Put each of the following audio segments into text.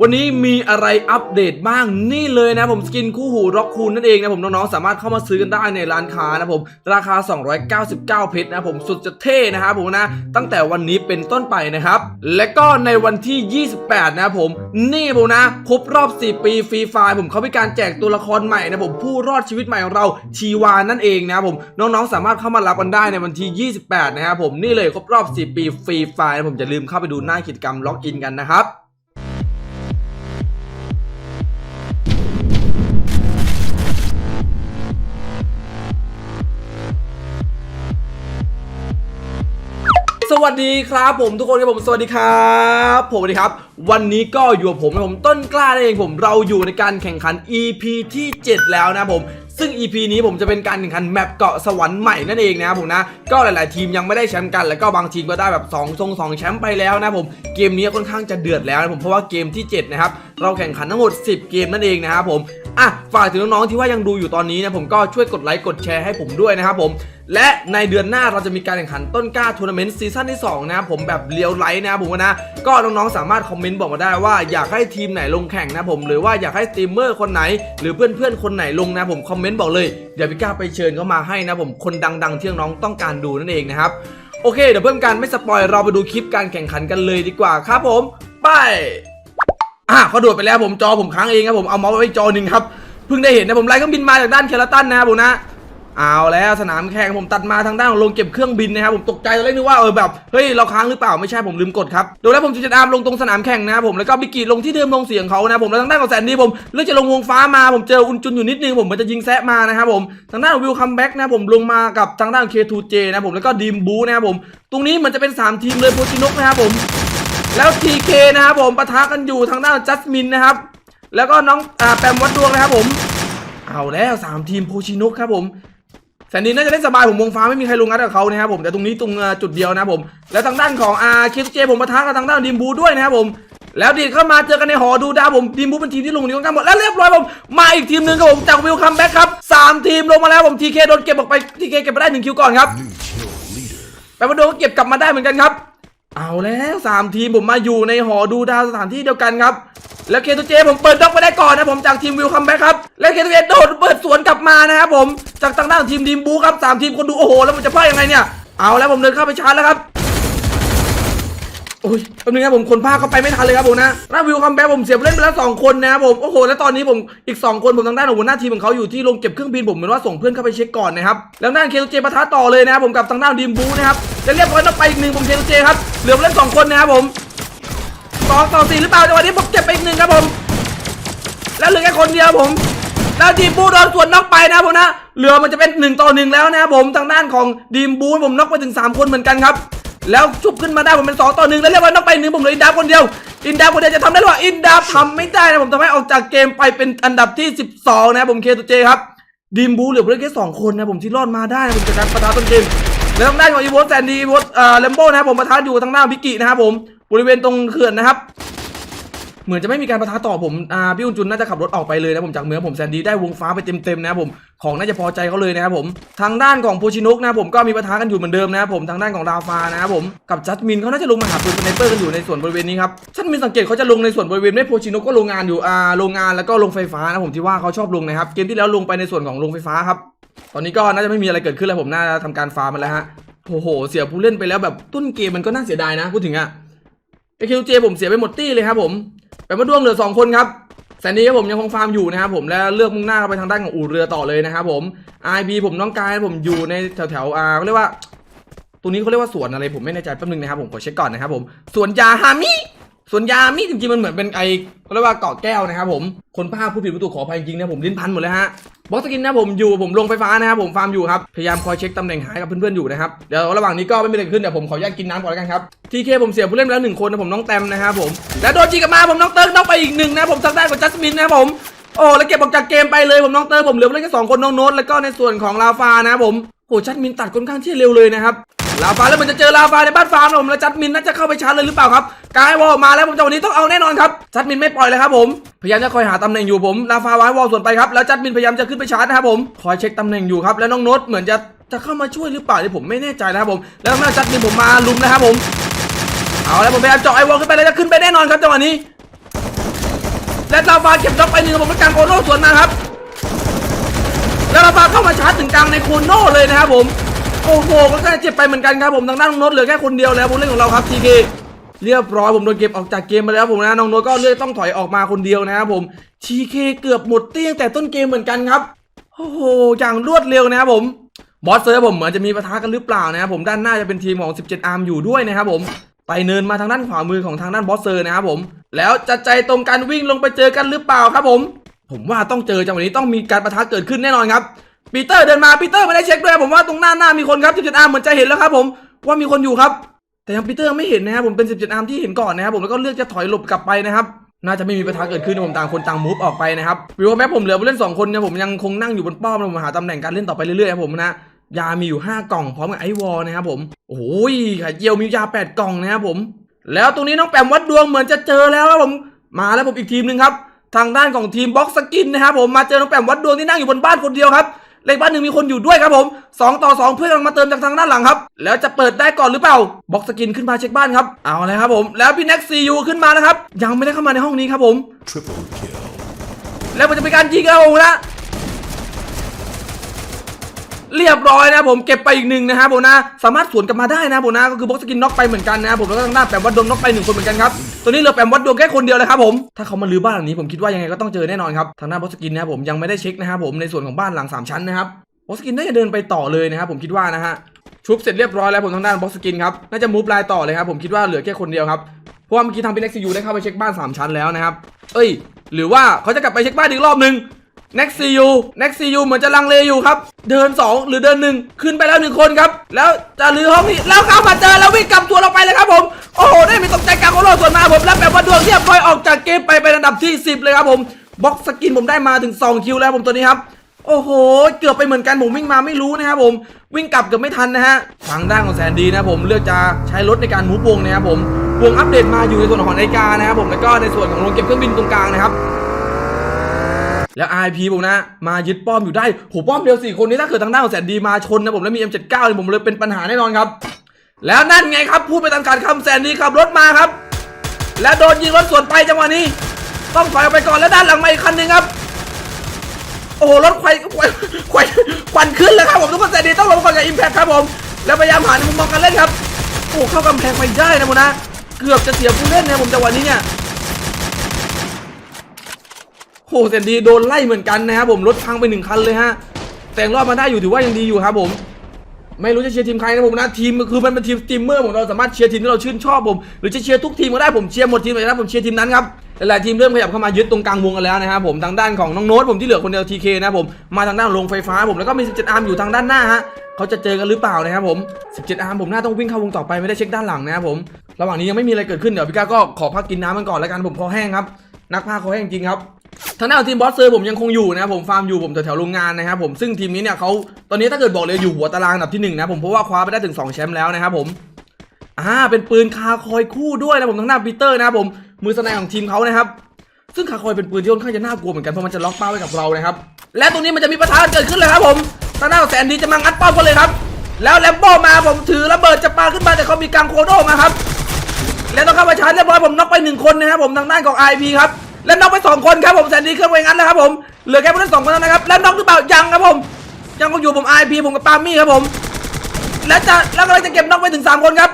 วันนี้มีอะไรอัปเดตบ้างนี่เลยนะผมสกินคู่หูร็อกคูนนั่นเองนะผมน้องๆสามารถเข้ามาซื้อกันได้ในร้านค้านะผมราคา 299 เพชรนะผมสุดจะเท่นะครับผมนะตั้งแต่วันนี้เป็นต้นไปนะครับ และก็ในวันที่ 28 นะผม นี่ผมนะครบรอบ 4 ปีฟรีไฟล์ผมเขามีการแจกตัวละครใหม่นะผมผู้รอดชีวิตใหม่ของเราชีวานนั่นเองนะผมน้องๆสามารถเข้ามารับกันได้ในวันที่ 28 นะครับผมนี่เลยครบรอบ 4 ปีฟรีไฟล์ผมอย่าลืมเข้าไปดูหน้ากิจกรรมล็อกอินกันนะครับ วัสดีครับผมทุกคนครับผมสวัสดีครับ ผมสวัสดีครับ วันนี้ก็อยู่กับผมนะผมต้นกล้าเองผมเราอยู่ในการแข่งขัน EP ที่ 7 แล้วนะผมซึ่ง EP นี้ผมจะเป็นการแข่งขันแมปเกาะสวรรค์ใหม่นั่นเองนะผมนะ ก็หลายๆ ทีมยังไม่ได้แชมป์กัน แล้วก็บางทีมก็ได้แบบ2ทรง2แชมป์ไปแล้วนะผม เกมนี้ค่อนข้างจะเดือดแล้วนะผม เพราะว่าเกมที่ 7 นะครับ เราแข่งขันทั้งหมด 10 เกมนั่นเองนะครับผมอะฝากถึงน้องๆที่ว่ายังดูอยู่ตอนนี้นะผมก็ช่วยกดไลค์กดแชร์ให้ผมด้วยนะครับผมและในเดือนหน้าเราจะมีการแข่งขันต้นกล้าทัวร์นาเมนต์ซีซั่นที่ 2 นะครับผมแบบเลียวไลท์นะครับผมนะ ก็น้องๆสามารถคอมเมนต์บอกมาได้ว่าอยากให้ทีมไหนลงแข่งนะผม หรือว่าอยากให้สตรีมเมอร์คนไหน หรือเพื่อนๆคนไหนลงนะผมคอมเมนต์บอกเลย เดี๋ยวพี่ก้าไปเชิญเขามาให้นะผมคนดังๆที่น้องต้องการดูนั่นเองนะครับโอเคเดี๋ยวเพื่อการไม่สปอยเราไปดูคลิปการแข่งขันกันเลยดีกว่าครับผม ไป อะเขาโดดไปแล้วผมจอผมค้างเองครับผมเอาเมาส์ไว้จอหนึ่งครับเพิ่งได้เห็นนะผมไล่เครื่องบินมาจากด้านเคลตันนะครับผมนะเอาแล้วสนามแข่งผมตัดมาทางด้านของลงเก็บเครื่องบินนะครับผมตกใจตอนแรกนึกว่าเออแบบเฮ้ยเราค้างหรือเปล่าไม่ใช่ผมลืมกดครับโดยแล้วผมจะอามลงตรงสนามแข่งนะครับผมแล้วก็บิกกี้ลงที่เดิมลงเสียงเขานะผมแล้วทางด้านของแซนดี้ผมเลือกจะลงวงฟ้ามาผมเจออุนจุนอยู่นิดนึงผมมันจะยิงแซะมานะครับผมทางด้านของวิวคัมแบ็กนะผมลงมากับทางด้าน K2J นะผมแล้วก็ดีมบูนะครับผมตรงนี้มันจะเป็นสามทีมเลยโพชินกนะครับผม แล้ว TK นะครับผมปะทะกันอยู่ทางด้านจัสมินนะครับ แล้วก็น้องอ่าแปมวัดดวงนะครับผม เอาแล้วสามทีมโพชินกครับผมแสนดีน่าจะเล่นสบายผมวงฟ้าไม่มีใครลงงัดกับเขานะครับผมแต่ตรงนี้ตรงอ่าจุดเดียวนะครับผม แล้วทางด้านของอาเคสเจผมปะทะกับทางด้านดิมบูด้วยนะครับผมแล้วดีดเข้ามาเจอกันในหอดูดาวผมดิมบูเป็นทีมที่ลงนี้ค่อนข้างหมดแล้วเรียบร้อยผมมาอีกทีมหนึ่งครับผมจากวิวคัมแบ็กครับสามทีมลงมาแล้วผมทีเคโดนเก็บออกไปทีเคเก็บมาได้หนึ่งคิวก่อนครับแปลว่าโดนก็เก็บกลับมาได้เหมือนกันครับ เอาแล้วสามทีมผมมาอยู่ในหอดูดาวสถานที่เดียวกันครับ แล้วเคทูเจผมเปิดด็อกไปได้ก่อนนะผมจากทีมวิวคัมแบ็คครับ แล้วเคทูเจโดดเปิดสวนกลับมานะครับผมจากทางด้านทีมดีมบูครับสามทีมคนดูโอ้โหแล้วมันจะพลาดยังไงเนี่ยเอาแล้วผมเดินเข้าไปชาร์จแล้วครับ อ้ยแป๊บนึงนะผมคนภาคเข้าไปไม่ทันเลยครับผมนะหน้าวิวคัมแบ็กผมเสียบเล่นไปแล้วสองคนนะครับผม โอ้โห แล้วตอนนี้ผมอีก 2 คนผมทางด้านของหัวหน้าทีมของเขาอยู่ที่ลงเก็บเครื่องบินผมเหมือนว่าส่งเพื่อนเข้าไปเช็คก่อนนะครับแล้วด้านเคทูเจปะทะต่อเลยนะครับผมกับทางด้านดีมบูนะครับจะเรียบร้อยต้องไปอีกหนึ่งผมเคทูเจครับเหลือเล่นสองคนนะครับผมสองต่อสี่หรือเปล่าจังหวะนี้ผมเก็บไปอีกหนึ่งครับผม แล้วเหลือแค่คนเดียวผม แล้วดีมบูโดนสวนนอกไปนะครับผมนะเหลือมันจะเป็น1ต่อหนึ่งแล้วนะครับผมทางด้านของดีมบูผมน็อกไปถึง 3 คนเหมือนกันครับ แล้วชุบขึ้นมาได้ผมเป็น2ต่อหนึ่งแล้วเรียกว่าน้องไปหนึ่งผมเหลืออินดาคนเดียว อินดาคนเดียวจะทำได้หรือเปล่าอินดาทำไม่ได้นะผมทำให้ออกจากเกมไปเป็นอันดับที่ 12 นะผมเคตูเจครับดีมบูเหลือเพียงแค่สองคนนะผมที่รอดมาได้นะผมจากการประทะต้นเกมแล้วทางด้านของอีโวสแซนดี้อีโวสเอ่อเลมโบ้นะครับผมประทะอยู่ทางหน้าพิกกี้นะครับผมบริเวณตรงเขื่อนนะครับ เหมือนจะไม่มีการประทะต่อผมอ่าพี่อุนจุนน่าจะขับรถออกไปเลยนะผมจากเมืองผมแซนดี้ได้วงฟ้าไปเต็มๆนะครับผมของน่าจะพอใจเขาเลยนะครับผมทางด้านของโพชินุกนะผมก็มีประทะกันอยู่เหมือนเดิมนะครับผมทางด้านของดาวฟานะครับผมกับจัสมินเขาน่าจะลงมาหาปืนสไนเปอร์กันอยู่ในส่วนบริเวณนี้ครับฉันมีสังเกตเขาจะลงในส่วนบริเวณไม่โพชินุกก็โรงงานอยู่อ่าโรงงานแล้วก็โรงไฟฟ้านะผมที่ว่าเขาชอบลงนะครับเกมที่แล้วลงไปในส่วนของโรงไฟฟ้าครับตอนนี้ก็น่าจะไม่มีอะไรเกิดขึ้นแล้วผมน่าจะทำการฟาร์มมันแล้วฮะโอ้โห เสียผู้เล่นไปแล้วแบบต้นเกมมันก็น่าเสียดายนะพูดถึงอะไอคิวเจผมเสียไปหมดตี้เลยครับผม ไปมาด้วงเหลือสองคนครับแซนดี้ครับผมยังคงฟาร์มอยู่นะครับผมและเลือกมุ่งหน้าไปทางด้านของอู่เรือต่อเลยนะครับผม IB ผมน้องกายผมอยู่ในแถวแถวอ่าเขาเรียกว่า ตรงนี้เขาเรียกว่าสวนอะไรผมไม่แน่ใจแป๊บนึงนะครับผมขอเช็คก่อนนะครับผมสวนยาฮามิ ส่วนยาฮามิจริงๆมันเหมือนเป็นไอเขาเรียกว่าเกาะแก้วนะครับผมคนภาคผู้ผิดประตูขออภัยจริงนะผมลิ้นพันหมดเลยฮะบล็อกสกินนะผมอยู่ผมลงไฟฟ้านะครับผมฟาร์มอยู่ครับพยายามคอยเช็คตำแหน่งหายกับเพื่อนๆอยู่นะครับเดี๋ยวระหว่างนี้ก็ไม่มีอะไรขึ้นเดี๋ยวผมขออนุญาตกินน้ำก่อนแล้วกันครับทีเคผมเสียผู้เล่นไปแล้วหนึ่งคนนะผมน้องแตมนะครับผมแล้วโดนจีกลับมาผมน้องเติร์กน้องไปอีกหนึ่งนะผมทางด้านของจัสมินนะครับผมโอ้แล้วเก็บออกจากเกมไปเลยผมน้องเตอร์ผมเหลือเล่นแค่สองคนน้องโน้ตแล้วก็ในส่วนของลาฟานะครับผม โหจัดมินตัดค่อนข้างที่เร็วเลยนะครับลาฟาแล้วมันจะเจอลาฟาในบ้านฟาร์มผมแล้วจัดมินน่าจะเข้าไปชาร์จเลยหรือเปล่าครับกายวอลมาแล้วผมจังหวะนี้ต้องเอาแน่นอนครับจัดมินไม่ปล่อยเลยครับผมพยายามจะคอยหาตำแหน่งอยู่ผมลาฟาวายวอลส่วนไปครับแล้วจัดมินพยายามจะขึ้นไปชาร์จนะครับผมคอยเช็คตำแหน่งอยู่ครับแล้วน้องโน้ตเหมือนจะจะเข้ามาช่วยหรือเปล่าที่ผมไม่แน่ใจนะครับผมแล้วทางด้านจัดมินผมมาลุมนะครับผมเอาแล้วผมพยายามเจาะไอวอลขึ้นไปแล้วจะขึ้นไปแน่นอนครับจังหวะนี้และลาฟาเก็บน็อกไปหนึ่งรับผมแล้วกลางโคโน่สวนมาครับ แล้วลาฟาเข้ามาชาร์จถึงกลางในโคโน่เลยนะครับผมโอ้โหก็แค่เจ็บไปเหมือนกันครับผมทางด้านน้องโน้ตเหลือแค่คนเดียวแล้วผมเล่นของเราครับทีเคเรียบร้อยผมโดนเก็บออกจากเกมไปแล้วผมนะน้องโน้ตก็เลือกต้องถอยออกมาคนเดียวนะครับผมทีเคเกือบหมดเตี้ยงแต่ต้นเกมเหมือนกันครับโอ้โหอย่างรวดเร็วนะครับผมบอสเซอร์ผมเหมือนจะมีปะทะกันหรือเปล่านะครับผมด้านหน้าจะเป็นทีมของ 17 อาร์มอยู่ด้วยนะครับผมไต่เนินมาทางด้านขวามือของทางด้านบอสเซอร์นะครับผม แล้วจะใจตรงกันวิ่งลงไปเจอกันหรือเปล่าครับผม ผมว่าต้องเจอจังหวะนี้ต้องมีการประทะเกิดขึ้นแน่นอนครับปีเตอร์เดินมาปีเตอร์ไม่ได้เช็คด้วยผมว่าตรงหน้าหน้ามีคนครับ17อาร์มเหมือนจะเห็นแล้วครับผมว่ามีคนอยู่ครับ แต่ยังปีเตอร์ไม่เห็นนะครับผมเป็น17อาร์มที่เห็นก่อนนะครับผมแล้วก็เลือกจะถอยหลบกลับไปนะครับน่าจะไม่มีปะทะเกิดขึ้นนะผมต่างคนต่างมูฟออกไปนะครับวิวแม้ผมเหลือผู้เล่น2คนเนี่ยผมยังคงนั่งอยู่บนป้อมผมหาตำแหน่งการเล่นต่อไปเรื่อยๆครับผมนะยามีอยู่ 5 กล่องพร้อมกับไอวอลนะครับผมโอ้ยไข่เจียวมียา 8 กล่องนะครับผม แล้วตรงนี้น้องแปมวัดดวงเหมือนจะเจอแล้วครับผมมาแล้วผมอีกทีมหนึ่งครับ ทางด้านของทีมบ็อกสกินนะครับผมมาเจอน้องแปมวัดดวงที่นั่งอยู่บนบ้านคนเดียวครับเลขบ้านหนึ่งมีคนอยู่ด้วยครับผมสองต่อสองเพื่อนกำลังมาเติมจากทางด้านหลังครับ แล้วจะเปิดได้ก่อนหรือเปล่าบ็อกสกินขึ้นมาเช็คบ้านครับเอาเลยครับผมแล้วพี่แน็กซียูขึ้นมาแล้วครับยังไม่ได้เข้ามาในห้องนี้ครับผม Triple kill. แล้วมันจะเป็นการยิงแล้วผมนะ เรียบร้อยนะผมเก็บไปอีกหนึ่งนะครับผมนะสามารถสวนกลับมาได้นะผมนะก็คือบล็อกสกินน็อกไปเหมือนกันนะผมแล้วก็ทางด้านแปมวัดดวงน็อกไปหนึ่งคนเหมือนกันครับตัวนี้เหลือแปมวัดดวงแค่คนเดียวเลยครับผมถ้าเขามาลื้อบ้านหลังนี้ผมคิดว่ายังไงก็ต้องเจอแน่นอนครับทางด้านบ็อกสกินนะผมยังไม่ได้เช็คนะครับผมในส่วนของบ้านหลังสามชั้นนะครับบล็อกสกินน่าจะเดินไปต่อเลยนะครับผมคิดว่านะฮะชุบเสร็จเรียบร้อยแล้วผมทางด้านบ็อกสกินครับน่าจะมูฟไลน์ต่อเลยครับผมคิดว่าเหลือแค่คนเดียวครับเพราะว่าเมื่อกี้ทางพี่เน็กซียูได้เข้าไปเช็คบ้านสามชั้นแล้วนะครับเอ้ย หรือว่าเขาจะกลับไปเช็คบ้านอีกรอบนึง n e x t CU n e x t CU เหมือนจะลังเลอยู่ครับ เดิน 2 หรือเดิน 1 ขึ้นไปแล้ว 1 คนครับ แล้วจะลือห้องนี้ แล้วเข้ามาเจอแล้ววิ่งกลับตัวลงไปเลยครับผม โอ้โห ได้มีตกใจกลางโคโลส่วนมาผมแล้วแบบว่าดวงเรียบร้อยออกจากเกมไปเป็นอันดับที่ 10 เลยครับผมบ็อกสกินผมได้มาถึง 2 คิวแล้วผมตัวนี้ครับโอ้โห เกือบไปเหมือนกันผมวิ่งมาไม่รู้นะครับผมวิ่งกลับเกือบไม่ทันนะฮะทางด้านของแสนดีนะผมเลือกจะใช้รถในการมูฟวงนะครับผมวงอัปเดตมาอยู่ในส่วนของนาฬิกานะครับผมแล้วก็ในส่วนของโรงเก็บเครื่องบินตรงกลางนะครับ แล้ว IP ผมนะ มายึดป้อมอยู่ได้โหป้อมเดียวสี่คนนี้ถ้าเกิดทางด้านของแสนดีมาชนนะผมแล้วมี M79 เนี่ยผมเลยเป็นปัญหาแน่นอนครับ แล้วนั่นไงครับ พูดไปตามการคำแสนดีขับรถมาครับ และโดนยิงรถสวนไปจังหวะนี้ ต้องถอยออกไปก่อนแล้วด้านหลังมาอีกคันหนึ่งครับโอ้โหรถไฟไฟไฟควันขึ้นเลยครับผมทุกคนแสนดีต้องลงก่อนกับอิมแพคครับผมแล้วพยายามหาในมุมมองการเล่นครับโอ้เข้ากำแพงไปได้นะผมนะ เกือบจะเสียผู้เล่นนะผมจังหวะนี้เนี่ย โหเซนดีโดนไล่เหมือนกันนะครับผมรถพังไปหนึ่งคันเลยฮะแต่งรอดมาได้อยู่ถือว่ายังดีอยู่ครับผมไม่รู้จะเชียร์ทีมใครนะผมนะทีมคือมันเป็นทีมสตรีมเมอร์ผมเราสามารถเชียร์ทีมที่เราชื่นชอบผมหรือจะเชียร์ทุกทีมก็ได้ผมเชียร์หมดทีมเลยนะผมเชียร์ทีมนั้นครับหลายทีมเริ่มขยับเข้ามายึดตรงกลางวงกันแล้วนะครับผมทางด้านของน้องโน้ตผมที่เหลือคนเดียวทีเคนะผมมาทางด้านโรงไฟฟ้าผมแล้วก็มี 17 อาร์มอยู่ทางด้านหน้าฮะเขาจะเจอกันหรือเปล่านะครับผม 17 อาร์มผมน่าต้องวิ่งเข้าวงต่อไปไม่ได้เช็คด้านหลังนะครับผมระหว่างนี้ยังไม่มีอะไรเกิดขึ้นเดี๋ยวพี่ก้าก็ขอพักกินน้ำมันก่อนแล้วกันผมคอแห้งครับนักพากย์คอแห้งจริงครับ ทางด้านทีมบอสเซอร์ผมยังคงอยู่นะครับผมฟาร์มอยู่ผมแถวๆโรงงานนะครับผมซึ่งทีมนี้เนี่ยเขาตอนนี้ถ้าเกิดบอกเลยอยู่หัวตารางอันดับที่หนึ่งนะผมเพราะว่าคว้าไปได้ถึง2แชมป์แล้วนะครับผมอ่าเป็นปืนคาคอยคู่ด้วยนะผมทางด้านปีเตอร์นะครับผมมือสนด์ของทีมเขานะครับซึ่งคาคอยเป็นปืนที่ค่อนข้างจะน่ากลัวเหมือนกันเพราะมันจะล็อกเป้าไว้กับเรานะครับและตรงนี้มันจะมีประทะเกิดขึ้นเลยครับผมทางด้านแสนดีจะมางัดเป้ากันเลยครับ แล้วแลมโบ้มาผมถือระเบิดจะปาขึ้นมาแต่เขามีกังโคโดมาครับแล้วต้องเข้ามาชาร์จเรียบร้อยผมน็อกไปหนึ่งคนนะครับผมทางด้านของ IP ครับ และน็อกไปสองคนครับผมแสนดีเครื่องไว้งั้นแล้วครับผมเหลือแค่ผู้เล่นสองคนเท่านั้นนะครับแล้วน็อกหรือเปล่ายังครับผม ยังคงอยู่ผม IP ผมกับปาล์มี่ครับผม และจะแล้วกำลังจะเก็บน็อกไปถึงสามคนครับ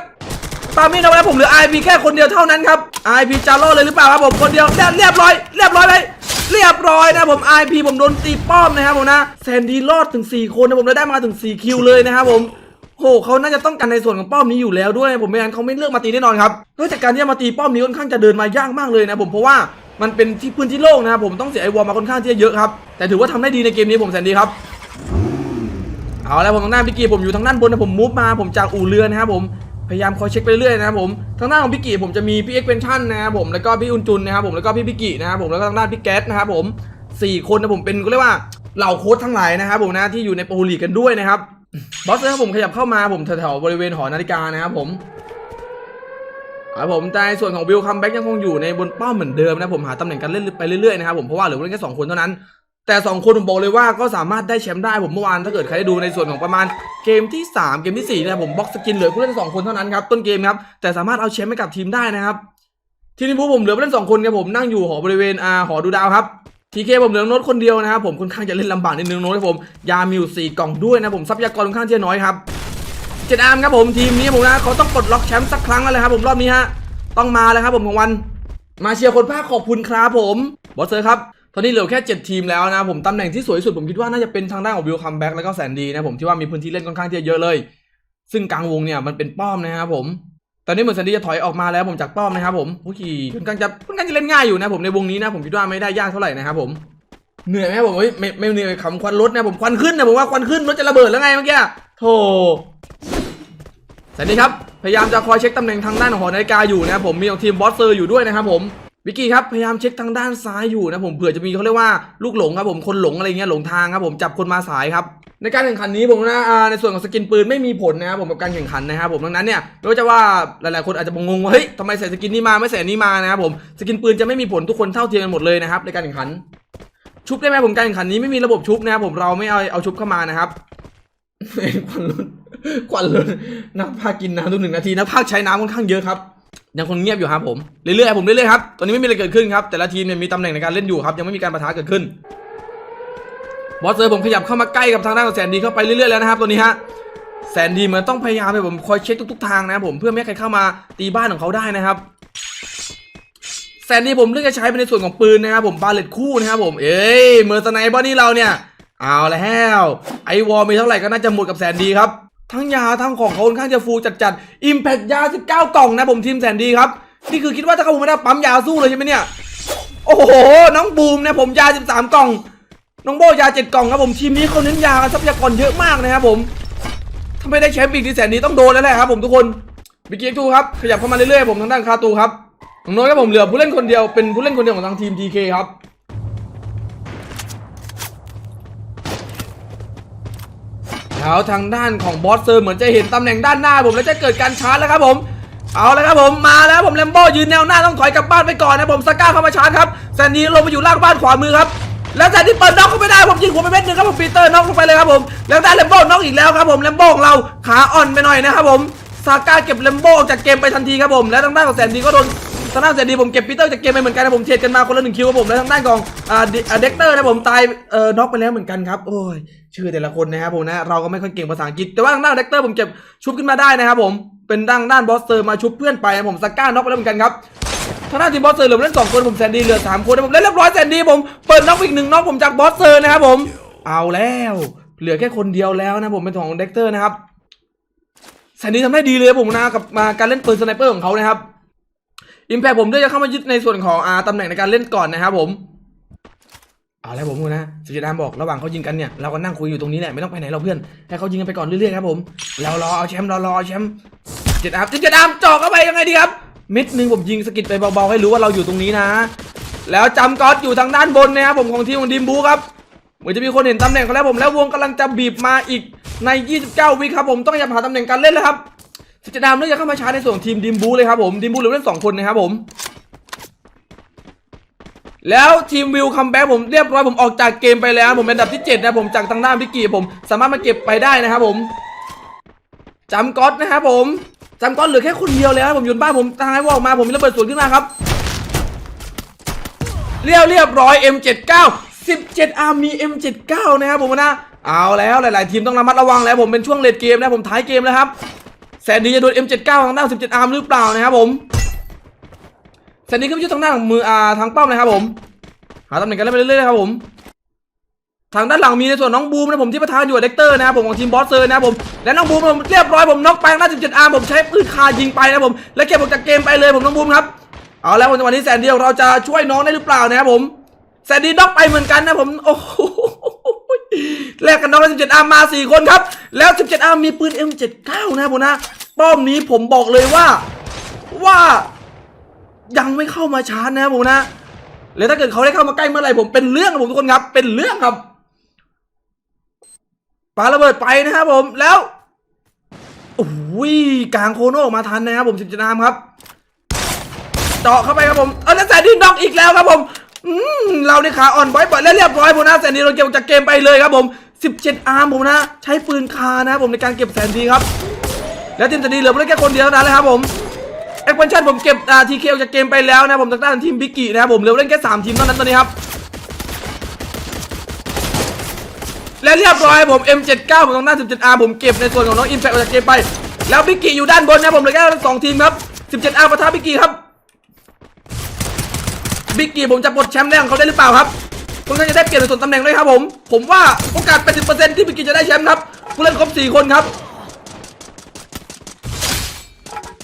ปาล์มี่น็อกแล้วผมเหลือ IP แค่คนเดียวเท่านั้นครับ IP จาโร่เลยหรือเปล่าครับผมคนเดียวเรียบร้อยเรียบร้อยไหมเรียบร้อยนะผม IP ผมโดนตีป้อมนะครับผมนะแซนดีรอดถึง 4 คนนะผมเลยได้มาถึง 4 คิวเลยนะครับผมโหเขาน่าจะต้องการในส่วนของป้อมนี้อยู่แล้วด้วย ผมไม่งั้นเขาไม่เลือกมาตีแน่นอนครับนอกจากการที่มาตีป้อมนี้ค่อนข้างจะเดินมายากมากเลยนะผมเพราะว่า มันเป็นที่พื้นที่โล่งนะครับผมต้องเสียไอวอลมาค่อนข้างที่จะเยอะครับแต่ถือว่าทำได้ดีในเกมนี้ผมแสนดีครับเอาแล้วผมทางด้านพิกกี้ผมอยู่ทางด้านบนนะผมมูฟมาผมจากอู่เรือนะครับผมพยายามคอยเช็คไปเรื่อยนะครับผมทางด้านของพิกกี้ผมจะมีพี่เอ็กเพนชั่นนะครับผมแล้วก็พี่อุนจุนนะครับผมแล้วก็พี่พิกกี้นะครับผมแล้วก็ทางด้านพี่แก๊สนะครับผมสี่คนนะผมเป็นก็เรียกว่าเหล่าโค้ชทั้งหลายนะครับผมนะที่อยู่ในโปรลีกกันด้วยนะครับบอสนะครับผมขยับเข้ามาผมแถวๆบริเวณหอนาฬิกานะครับผม ครับผมแต่ในส่วนของวิลคัมแบ็กยังคงอยู่ในบนเป้าเหมือนเดิมนะผมหาตำแหน่งการเล่นไปเรื่อยๆนะครับผมเพราะว่าเหลือเล่นแค่สองคนเท่านั้น แต่สองคนผมบอกเลยว่าก็สามารถได้แชมป์ได้ผมเมื่อวานถ้าเกิดใครได้ดูในส่วนของประมาณเกมที่ 3 เกมที่4นะผมบ็อกสกินเหลือผู้เล่นสองคนเท่านั้นครับต้นเกมครับแต่สามารถเอาแชมป์ให้กับทีมได้นะครับทีนี้พวกผมเหลือผู้เล่นสองคนครับผมนั่งอยู่หอบริเวณอาหอดูดาวครับทีเคผมเหลือโน้ตคนเดียวนะครับผมค่อนข้างจะเล่นลำบากนิดนึงโน้ตครับผมยามีอยู่สี่กล่องด้วยนะผมทรัพยากรค่อนข้างที่จะน้อยครับ เจดอามครับผมทีมนี้ผมนะเขาต้องปลดล็อกแชมป์สักครั้งแล้วเลยครับผมรอบนี้ฮะต้องมาแล้วครับผมของวัน มาเชียร์คนภาคขอบคุณครับผมบอสเซอร์ครับตอนนี้เหลือแค่ 7 ทีมแล้วนะผมตำแหน่งที่สวยที่สุดผมคิดว่าน่าจะเป็นทางด้านของวิลคัมแบ็กแล้วก็แสนดีนะผมที่ว่ามีพื้นที่เล่นค่อนข้างที่จะเยอะเลย ซึ่งกลางวงเนี่ยมันเป็นป้อมนะครับผมตอนนี้เหมือนแสนดีจะถอยออกมาแล้วผมจากป้อมนะครับผมโอ้ยค่อนข้างจะค่อนข้างจะเล่นง่ายอยู่นะผมในวงนี้นะผมคิดว่าไม่ได้ยากเท่าไหร่นะครับผมเหนื่อยไหมผมไม่ไม่เหนื่อยคำควันรถนะผมควันขึ้นนะผมว่าควันขึ้นรถจะระเบิดแล้วไงเมื่อกี้โธ่ แสนดีครับพยายามจะคอยเช็คตำแหน่งทางด้านของหอนาฬิกาอยู่นะครับผมมีของทีมบอสเซอร์อยู่ด้วยนะครับผมวิกกี้ครับพยายามเช็คทางด้านซ้ายอยู่นะผมเผื่อจะมีเขาเรียกว่าลูกหลงครับผมคนหลงอะไรเงี้ยหลงทางครับผมจับคนมาสายครับในการแข่งขันนี้ผมนะในส่วนของสกินปืนไม่มีผลนะครับผมกับการแข่งขันนะครับผมดังนั้นเนี่ยไม่ว่าจะว่าหลายๆคนอาจจะงงว่าเฮ้ยทำไมใส่สกินนี้มาไม่ใส่อันนี้มานะครับผมสกินปืนจะไม่มีผลทุกคนเท่าเทียมกันหมดเลยนะครับในการแข่งขัน ชุบได้ไหมผมการแข่งขันนี้ไม่มีระบบชุบนะครับผมเราไม่เอาเอาชุบเข้ามานะครับควันลุ้น ควันลุ้นนักพากกินน้ำทุกหนึ่งนาทีนักพากใช้น้ำค่อนข้างเยอะครับยังคงเงียบอยู่ครับผมเรื่อยๆผมเรื่อยๆครับตอนนี้ไม่มีอะไรเกิดขึ้นครับแต่ละทีมเนี่ยมีตำแหน่งในการเล่นอยู่ครับยังไม่มีการปะทะเกิดขึ้นบอสเซอร์ผมขยับเข้ามาใกล้กับทางด้านของแสนดีเข้าไปเรื่อยๆแล้วนะครับตัวนี้ฮะแสนดีเหมือนต้องพยายามให้ผมคอยเช็คทุกๆทางนะครับผมเพื่อไม่ให้ใครเข้ามาตีบ้านของเขาได้นะครับแสนดีผมเลือกจะใช้เป็นในส่วนของปืนนะครับผมบาเลตคู่นะครับผมเอ้ยเมอร์สไนบอนี่เราเนี่ยเอาแล้วไอวอลมีเท่าไหร่ก็น่าจะหมดกับแสนดีครับ ทั้งยาทั้งของเขาค่อนข้างจะฟูจัดๆอิมแพคยา 19 กล่องนะผมทีมแสนดีครับ นี่คือคิดว่าถ้าเขาไม่ได้ปั๊มยาสู้เลยใช่ไหมเนี่ย โอ้โห น้องบูมเนี่ยผมยา 13 กล่อง น้องโบยา 7 กล่องครับผมทีมนี้เขาเน้นยากันทรัพยากรเยอะมากนะครับผมถ้าไม่ได้แชมป์อีกทีแสนดีต้องโดนแล้วแหละครับผมทุกคนบิกกี้ทูครับขยับเข้ามาเรื่อยๆผมทางด้านคาตูครับน้องน้อยครับผมเหลือผู้เล่นคนเดียวเป็นผู้เล่นคนเดียวของทางทีม TK ครับ แล้วทางด้านของบอสเซอร์เหมือนจะเห็นตำแหน่งด้านหน้าผมแล้วจะเกิดการชาร์จแล้วครับผม เอาแล้วครับผมมาแล้วผมแลมโบ้ยืนแนวหน้าต้องถอยกลับบ้านไปก่อนนะผมสก้าเข้ามาชาร์จครับแซนดี้ลงมาอยู่ล่างบ้านขวามือครับแล้วแซนดี้เปิดน็อกเข้าไม่ได้ผมยิงหัวไปเม็ดหนึ่งครับผมปีเตอร์น็อกลงไปเลยครับผมแล้วได้แลมโบ้น็อกอีกแล้วครับผมแลมโบ้ของเราขาอ่อนไปหน่อยนะครับผมซาก้าเก็บแลมโบ้ออกจากเกมไปทันทีครับผมแล้วทางด้านของแซนดี้ก็โดน ทางด้านแซนดี้ผมเก็บปีเตอร์จากเกมไปเหมือนกันนะผมเทรดกันมาคนละหนึ่งคิวครับผมแล้วทางด้านของอ่าเด็กเตอร์นะผมตายเอ่อน็อกไปแล้วเหมือนกันครับโอ้ยชื่อแต่ละคนนะครับผมนะเราก็ไม่ค่อยเก่งภาษาอังกฤษแต่ว่าทางด้านเด็กเตอร์ผมเก็บชุบขึ้นมาได้นะครับผมเป็นด้านด้านบอสเซอร์มาชุบเพื่อนไปนะผมสก้าน็อกไปแล้วเหมือนกันครับทางด้านทีมบอสเซอร์เหลือเล่นสองคนผมแซนดี้เหลือสามคนนะผมเล่นเรียบร้อยแซนดี้ผมเปิดน็อกอีกหนึ่งน็อกผมจากบอสเซอร์นะครับผมเอาแล้ว เหลือแค่คนเดียวแล้วนะผมเป็นของเด็กเตอร์นะครับแซนดี้ทำได้ดีเลยผมนะกับมาการเล่นปืนสไนเปอร์ของเขานะครับ อิมแพคผมด้วยจะเข้ามายึดในส่วนของอาตำแหน่งในการเล่นก่อนนะครับผมเอาแล้วผมพูนะสุจิตามบอกระหว่างเขายิงกันเนี่ยเราก็นั่งคุยอยู่ตรงนี้แหละไม่ต้องไปไหนเราเพื่อนให้เขายิงกันไปก่อนเรื่อยๆครับผมเรารอเอาแชมป์เรารอเอาแชมป์เจ็ดอัพเจ็ดอัพจ่อเข้าไปยังไงดีครับเม็ดหนึ่งผมยิงสกิดไปเบาๆให้รู้ว่าเราอยู่ตรงนี้นะ แล้วจำก๊อตอยู่ทางด้านบนนะครับผมของทีมของดิมบูครับเหมือนจะมีคนเห็นตำแหน่งเขาแล้วผมแล้ววงกำลังจะบีบมาอีกใน 29 วิครับผมต้องอย่าหาตำแหน่งการเล่นแล้วครับ สุจิตามเลือกจะเข้ามาชาร์จในส่วนของทีมดิมบูเลยครับผมดิมบูเหลือเล่นสองคนนะครับผม แล้วทีมวิวคัมแบ็กผมเรียบร้อยผมออกจากเกมไปแล้ว ผมเป็นอันดับที่7นะผมจากทางด้านพิกี้ผมสามารถมาเก็บไปได้นะครับผมจำก๊อตนะครับผมจำก๊อตเหลือแค่คนเดียวแล้วผมยู่บ้านผมทางไอ้วอลมาผมมีระเบิดสวนขึ้นมาครับเรียบเรียบร้อย M79 17อาร์มี M79 นะครับผมนะ เอาแล้วหลาย ๆ ทีมต้องระมัดระวังแล้วผมเป็นช่วงเลดเกมนะผมท้ายเกมแล้วครับ แสนดีจะโดน M79 ทางด้าน17 อาร์มหรือเปล่านะครับผมแซนดี้ขึ้นไปอยู่ทางหน้าของมืออาทางป้อมนะครับผม หาตำแหน่งกันเล่นไปเรื่อยๆนะครับผม ทางด้านหลังมีในส่วนน้องบูมนะผมที่ประธานอยู่กับเด็กเตอร์นะครับผมของทีมบอสเซอร์นะครับผม และน้องบูมผมเรียบร้อยผมน็อกไปทางด้าน17 อาร์มผมใช้ปืนคายิงไปนะผม และเก็บออกจากเกมไปเลยผมน้องบูมครับ เอาแล้ววันนี้แซนดี้ของเราจะช่วยน้องได้หรือเปล่านะครับผมแซนดี้น็อกไปเหมือนกันนะผม โอ้โห แลกกันน็อกแล้ว17อาร์มาสี่คนครับ แล้ว 17อาร์มมีปืน M79 นะครับผมนะ ป้อมนี้ผมบอกเลยว่า ว่า ยังไม่เข้ามาชาร์จนะบผมนะ แล้วถ้าเกิดเขาได้เข้ามาใกล้เมื่อไหร่ผมเป็นเรื่องครับผมทุกคนครับ เป็นเรื่องครับปาระเบิดไปนะครับผมแล้วโอ้ยกลางโคโนออกมาทันนะครับผมสิบจนามครับ เจาะเข้าไปครับผม เออแล้วแซนดี้น็อกอีกแล้วครับผม อืมเราในขาอ่อนบ่อยๆแล้วเรียบร้อยผมนะแซนดีเราเก็บจากเกมไปเลยครับผม 17 อาร์มผมนะ ใช้ปืนคานะผมในการเก็บแซนดีครับ แล้วทีมแซนดีเหลือเพียงแค่คนเดียวเท่านั้นเลยครับผมเอ็กซ์พันชั่นผมเก็บอาทีเคออกจากเกมไปแล้วนะผมทางด้านทีมบิกกี้นะครับผมเหลือเล่นแค่ 3 ทีมเท่านั้นตอนนี้ครับและเรียบร้อยผม M79 ผมทางด้าน 17R ผมเก็บในส่วนของน้องอินแฟกออกจากเกมไป แล้วบิกกี้อยู่ด้านบนนะผมเหลือแค่สองทีมครับ 17R ปะทะบิกกี้ครับ บิกกี้ผมจะปลดแชมป์แรกของเขาได้หรือเปล่าครับค่อนข้างจะได้เปลี่ยนในส่วนตำแหน่งด้วยครับผม ผมว่าโอกาส 80%ที่บิกกี้จะได้แชมป์ครับผู้เล่นครบ 4 คนครับ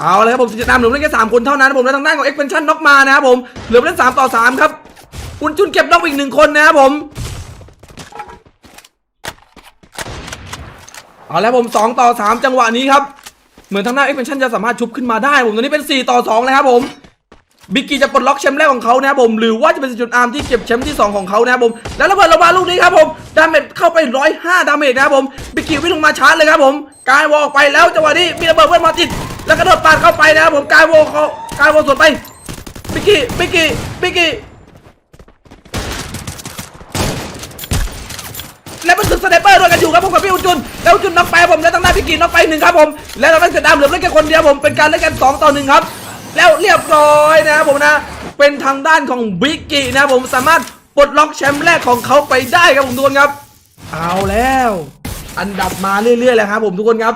เอาเลยครับผมจะนำเหลือเล่นแค่สามคนเท่านั้นผมและทางด้านของ expansion น็อกมานะครับผมเหลือเล่นสามต่อสามครับคุณจุนเก็บน็อกอีกหนึ่งคนนะครับผมเอาแล้วผมสองต่อสามจังหวะนี้ครับ เหมือนทางด้าน expansion จะสามารถชุบขึ้นมาได้ผมตอนนี้เป็นสี่ต่อสองเลยครับผม บิกกี้จะปลดล็อกแชมป์แรกของเขานะครับผมหรือว่าจะเป็นจุดอาร์มที่เก็บแชมป์ที่สองของเขานะครับผมแล้วระเบิดระบาลูกนี้ครับผมดาเมจเข้าไปร้อยห้าดาเมจนะครับผมบิกกี้วิ่งลงมาชาร์จเลยครับผมกายวอลไปแล้วจังหวะนี้มีระเบิดเพื่อนมาติดแล้วกระโดดปาดเข้าไปนะครับผมกายโวเขากายโวสวนไปบิกกี้บิกกี้บิกกี้แล้วมันคือสไนเปอร์ด้วยกันอยู่ครับผมกับพี่อุจุนแล้วอุจุนน็อกไปผมแล้วตั้งหน้าบิกกี้น็อกไปหนึ่งครับผมแล้วเราเป็นเสือดำเหลือเล่นแค่คนเดียวผมเป็นการเล่นกันสองต่อหนึ่งครับ แล้วเรียบร้อยนะครับผมนะ เป็นทางด้านของบิกกี้นะผมสามารถปลดล็อกแชมป์แรกของเขาไปได้ครับผมทุกคนครับ เอาแล้ว อันดับมาเรื่อยๆแล้วครับผมทุกคนครับ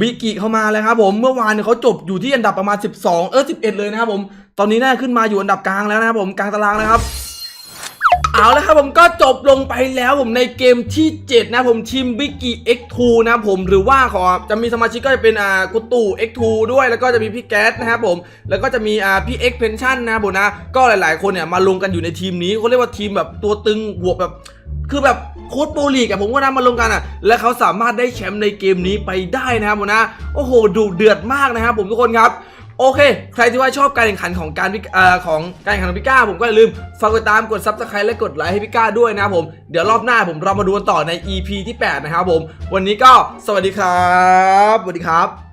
บิกิเข้ามาแล้วครับผมเมื่อวานเนี่ยเขาจบอยู่ที่อันดับประมาณ 12 เออ 11 เลยนะครับผม ตอนนี้น่าขึ้นมาอยู่อันดับกลางแล้วนะครับผมกลางตารางนะครับ เอาแล้วครับผมก็จบลงไปแล้วผมในเกมที่ 7 นะผมทีมบิกกี้ X2 นะผมหรือว่าขอจะมีสมาชิกก็จะเป็นอ่ากุตู่ X2 ด้วยแล้วก็จะมีพี่แก๊สนะครับผมแล้วก็จะมีอ่าพี่ X Pension นะผมนะ ก็หลายๆคนเนี่ยมาลงกันอยู่ในทีมนี้เขาเรียกว่าทีมแบบตัวตึงบวกแบบคือแบบโค้ดโปรลีกอะผมก็นำมาลงกันอะและเขาสามารถได้แชมป์ในเกมนี้ไปได้นะครับผมนะ โอ้โหดูเดือดมากนะครับผมทุกคนครับ โอเค ใครที่ว่าชอบการแข่งขันของการเอ่อของการแข่งขันของพี่ก้า ผมก็อย่าลืมฝากกดติดตามกด subscribe และกดไลค์ให้พี่ก้าด้วยนะครับผม เดี๋ยวรอบหน้าผมเรามาดูกันต่อใน EP ที่ 8 นะครับผม วันนี้ก็สวัสดีครับสวัสดีครับ